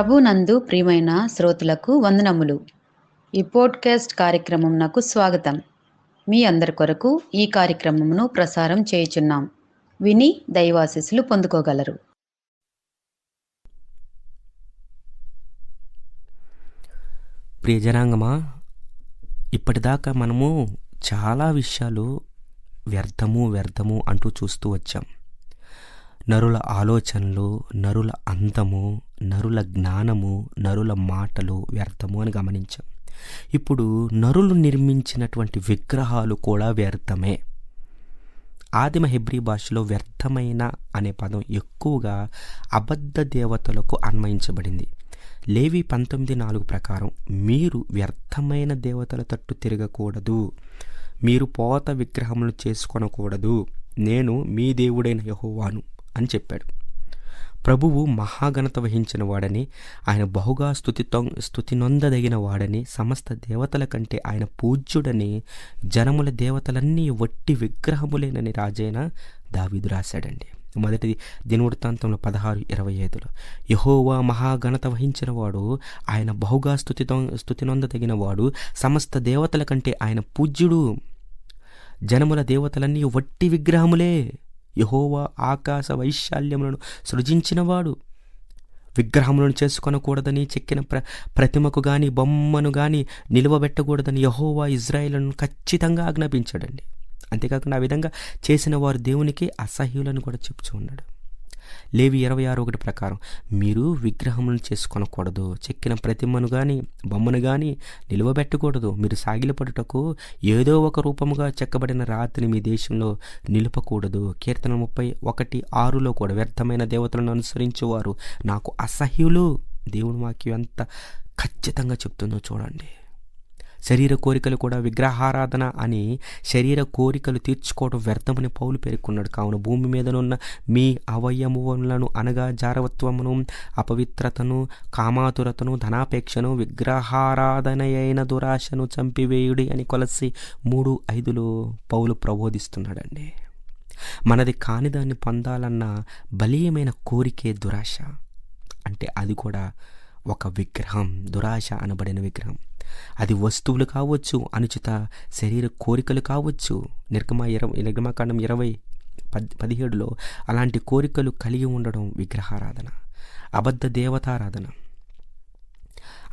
ప్రభునందు ప్రియమైన శ్రోతలకు వందనములు. ఈ పోడ్కాస్ట్ కార్యక్రమం నాకు స్వాగతం. మీ అందరి కొరకు ఈ కార్యక్రమమును ప్రసారం చేయుచున్నాం. విని దైవాశీస్సులు పొందుకోగలరు. ప్రియజనాంగమా ఇప్పటిదాకా మనము చాలా విషయాలు వ్యర్థము వ్యర్థము అంటూ చూస్తూ వచ్చాం. నరుల ఆలోచనలు నరుల అందము నరుల జ్ఞానము నరుల మాటలు వ్యర్థము అని గమనించాం. ఇప్పుడు నరులు నిర్మించినటువంటి విగ్రహాలు కూడా వ్యర్థమే. ఆదిమ హెబ్రీ భాషలో వ్యర్థమైన అనే పదం ఎక్కువగా అబద్ధ దేవతలకు అన్వయించబడింది. లేవి పంతొమ్మిది నాలుగు ప్రకారం మీరు వ్యర్థమైన దేవతల తట్టు తిరగకూడదు. మీరు పోత విగ్రహములు చేసుకొనకూడదు. నేను మీ దేవుడైన యహోవాను. అని చెప్పాడు. ప్రభువు మహాఘనత వహించిన వాడని ఆయన బహుగా స్థుతి స్థుతి నొందదగిన వాడని సమస్త దేవతల కంటే ఆయన పూజ్యుడని జనముల దేవతలన్నీ వట్టి విగ్రహములేనని రాజైన దావీదు రాశాడండి. మొదటిది దినవృత్తాంతంలో పదహారు ఇరవై ఐదులో. యహోవా మహాఘనత వహించిన వాడు ఆయన బహుగా స్థుతి స్థుతి నొందదగిన వాడు సమస్త దేవతల కంటే ఆయన పూజ్యుడు. జనముల దేవతలన్నీ వట్టి విగ్రహములే. యహోవా ఆకాశ వైశాల్యములను సృజించినవాడు. విగ్రహములను చేసుకొనకూడదని చెక్కిన ప్ర ప్రతిమకు గాని బొమ్మను గాని నిలువబెట్టకూడదని యహోవా ఇజ్రాయిలను ఖచ్చితంగా ఆజ్ఞాపించాడండి. అంతేకాకుండా ఆ విధంగా చేసిన వారు దేవునికి అసహ్యులను కూడా చెప్తూ ఉన్నాడు. లేవి ఇరవై ఆరు ఒకటి ప్రకారం మీరు విగ్రహములను చేసుకొనకూడదు చెక్కిన ప్రతిమను కానీ బొమ్మను కానీ నిలువబెట్టకూడదు. మీరు సాగిలపడుటకు ఏదో ఒక రూపముగా చెక్కబడిన రాతిని మీ దేశంలో నిలుపకూడదు. కీర్తన ముప్పై ఒకటి ఆరులో కూడా వ్యర్థమైన దేవతలను అనుసరించేవారు. నాకు అసహ్యులు. దేవుని వాక్యం ఎంత ఖచ్చితంగా చెప్తుందో చూడండి. శరీర కోరికలు కూడా విగ్రహారాధన అని శరీర కోరికలు తీర్చుకోవడం వ్యర్థమని పౌలు పేర్కొన్నాడు. కావున భూమి మీదనున్న మీ అవయవములను అనగా జారవత్వమును అపవిత్రతను కామాతురతను ధనాపేక్షను విగ్రహారాధన అయిన దురాశను చంపివేయుడి అని కొలసి మూడు ఐదులో పౌలు ప్రబోధిస్తున్నాడండి. మనది కాని దాన్ని పొందాలన్న బలీయమైన కోరికే దురాశ. అంటే అది కూడా ఒక విగ్రహం దురాశ అనబడిన విగ్రహం. అది వస్తువులు కావచ్చు అనుచిత శరీర కోరికలు కావచ్చు. నిర్గమ ఇరవై నిర్గమకాండం ఇరవై పద్ పదిహేడులో అలాంటి కోరికలు కలిగి ఉండడం విగ్రహారాధన అబద్ధ దేవతారాధన.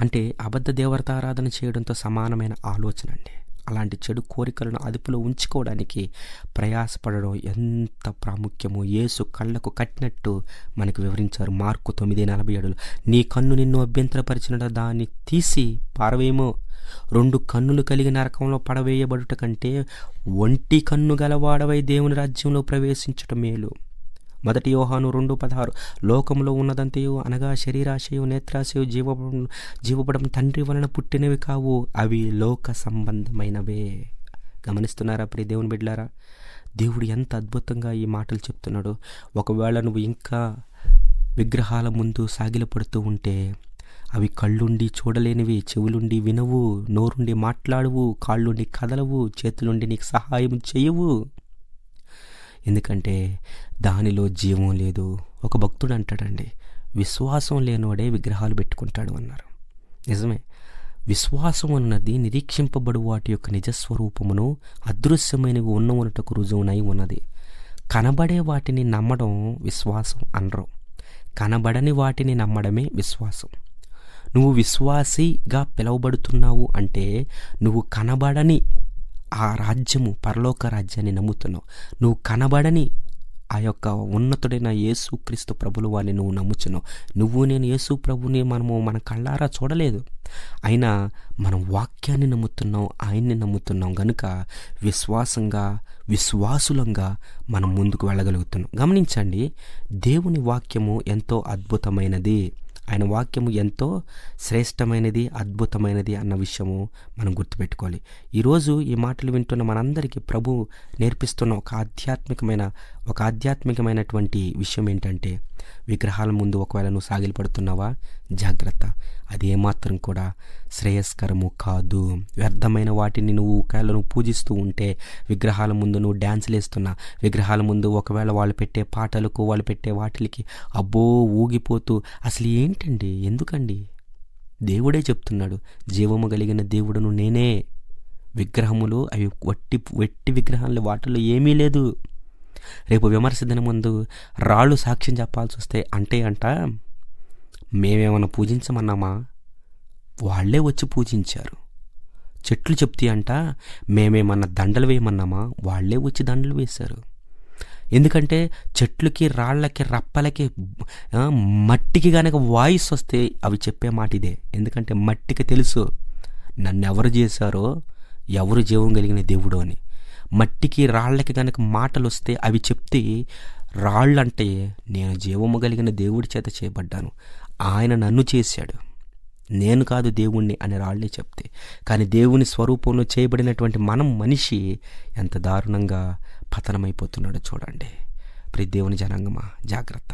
అంటే అబద్ధ దేవతారాధన చేయడంతో సమానమైన ఆలోచన అండి. అలాంటి చెడు కోరికలను అదుపులో ఉంచుకోవడానికి ప్రయాసపడడం ఎంత ప్రాముఖ్యమో యేసు కళ్ళకు కట్టినట్టు మనకు వివరించారు. మార్కు తొమ్మిది నలభై ఏడులో నీ కన్ను నిన్ను అభ్యంతరపరిచిన దాన్ని తీసి పారవేమో. రెండు కన్నులు కలిగి నరకంలో పడవేయబడుట కంటే ఒంటి కన్ను గలవాడవై దేవుని రాజ్యంలో ప్రవేశించటం మేలు. మొదటి యోహాను రెండు పదహారు. లోకంలో ఉన్నదంతయు అనగా శరీరాశయు నేత్రాశయు జీవ జీవపడం తండ్రి వలన పుట్టినవి కావు. అవి లోక సంబంధమైనవే. గమనిస్తున్నారా ప్రియ దేవుని బిడ్లారా దేవుడు ఎంత అద్భుతంగా ఈ మాటలు చెప్తున్నాడు. ఒకవేళ నువ్వు ఇంకా విగ్రహాల ముందు సాగిలపడుతూ ఉంటే అవి కళ్ళుండి చూడలేనివి చెవులుండి వినవు నోరుండి మాట్లాడవు కాళ్ళుండి కదలవు చేతులుండి నీకు సహాయం చేయవు. ఎందుకంటే దానిలో జీవం లేదు. ఒక భక్తుడు అంటాడండి విశ్వాసం లేనివాడే విగ్రహాలు పెట్టుకుంటాడు అన్నారు. నిజమే. విశ్వాసం అన్నది నిరీక్షింపబడు వాటి యొక్క నిజస్వరూపమును అదృశ్యమైనవి ఉన్నవనటకు రుజువునై ఉన్నది. కనబడే వాటిని నమ్మడం విశ్వాసం అనరు. కనబడని వాటిని నమ్మడమే విశ్వాసం. నువ్వు విశ్వాసిగా పిలువబడుతున్నావు అంటే నువ్వు కనబడని ఆ రాజ్యము పరలోక రాజ్యాన్ని నమ్ముతున్నావు. నువ్వు కనబడని ఆ యొక్క ఉన్నతుడైన యేసు క్రీస్తు ప్రభులు వారిని నువ్వు నమ్ముచున్నావు. నువ్వు నేను యేసు ప్రభుని మనము మన కళ్ళారా చూడలేదు. అయినా మనం వాక్యాన్ని నమ్ముతున్నాం ఆయన్ని నమ్ముతున్నాం గనుక విశ్వాసంగా విశ్వాసులంగా మనం ముందుకు వెళ్ళగలుగుతున్నాం. గమనించండి దేవుని వాక్యము ఎంతో అద్భుతమైనది. ఆయన వాక్యము ఎంతో శ్రేష్టమైనది అద్భుతమైనది అన్న విషయము మనం గుర్తుపెట్టుకోవాలి. ఈరోజు ఈ మాటలు వింటున్న మనందరికీ ప్రభు నేర్పిస్తున్న ఒక ఆధ్యాత్మికమైన ఒక ఆధ్యాత్మికమైనటువంటి విషయం ఏంటంటే విగ్రహాల ముందు ఒకవేళ నువ్వు సాగిలపడుతున్నావా? జాగ్రత్త. అది ఏమాత్రం కూడా శ్రేయస్కరము కాదు. వ్యర్థమైన వాటిని నువ్వు ఒకవేళ నువ్వు పూజిస్తూ ఉంటే విగ్రహాల ముందు నువ్వు డ్యాన్సులు వేస్తున్నా విగ్రహాల ముందు ఒకవేళ వాళ్ళు పెట్టే పాటలకు వాళ్ళు పెట్టే వాటికి అబ్బో ఊగిపోతూ అసలు ఏంటండి? ఎందుకండి? దేవుడే చెప్తున్నాడు జీవము కలిగిన దేవుడును నేనే. విగ్రహములు అవి వట్టి వెట్టి విగ్రహాలు వాటిలో ఏమీ లేదు. రేపు విమర్శ దిన ముందు రాళ్ళు సాక్ష్యం చెప్పాల్సి వస్తే అంటే అంట మేమేమైనా పూజించమన్నామా? వాళ్ళే వచ్చి పూజించారు. చెట్లు చెప్తే అంట మేమేమన్నా దండలు వేయమన్నామా? వాళ్ళే వచ్చి దండలు వేశారు. ఎందుకంటే చెట్లకి రాళ్ళకి రప్పలకి మట్టికి కనుక వాయిస్ వస్తే అవి చెప్పే మాట ఇదే. ఎందుకంటే మట్టికి తెలుసు నన్ను ఎవరు చేశారో ఎవరు జీవం కలిగిన దేవుడు అని. మట్టికి రాళ్ళకి కనుక మాటలు వస్తే అవి చెప్తే రాళ్ళంటే నేను జీవము కలిగిన దేవుడి చేత చేయబడ్డాను. ఆయన నన్ను చేశాడు. నేను కాదు దేవుణ్ణి అని రాళ్ళే చెప్తే. కానీ దేవుని స్వరూపంలో చేయబడినటువంటి మనం మనిషి ఎంత దారుణంగా పతనమైపోతున్నాడో చూడండి. ప్రతి దేవుని జనాంగమా జాగ్రత్త.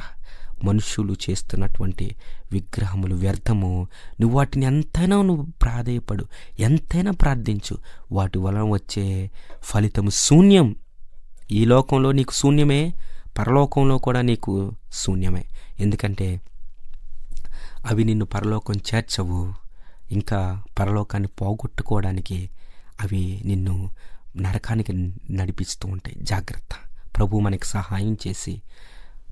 మనుషులు చేస్తున్నటువంటి విగ్రహములు వ్యర్థము. నువ్వు వాటిని ఎంతైనా నువ్వు ప్రాధేయపడు ఎంతైనా ప్రార్థించు. వాటి వలన వచ్చే ఫలితము శూన్యం. ఈ లోకంలో నీకు శూన్యమే పరలోకంలో కూడా నీకు శూన్యమే. ఎందుకంటే అవి నిన్ను పరలోకం చేర్చవు. ఇంకా పరలోకాన్ని పోగొట్టుకోవడానికి అవి నిన్ను నరకానికి నడిపిస్తూ ఉంటాయి. జాగ్రత్త. ప్రభు మనకి సహాయం చేసి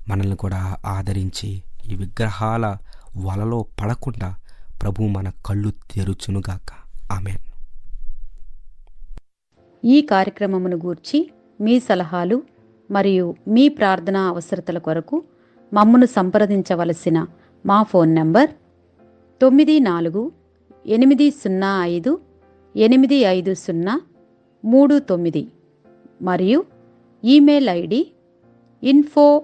మనల్ని కూడా ఆదరించి ఈ విగ్రహాల వలలో పడకుండా ప్రభు మన కళ్ళు తెరుచునుగాక. ఆమె ఈ కార్యక్రమమును గూర్చి మీ సలహాలు మరియు మీ ప్రార్థనా అవసరతల కొరకు మమ్మను సంప్రదించవలసిన మా ఫోన్ నంబర్ తొమ్మిది నాలుగు ఎనిమిది సున్నా ఐదు ఎనిమిది ఐదు సున్నా మూడు తొమ్మిది మరియు email ID info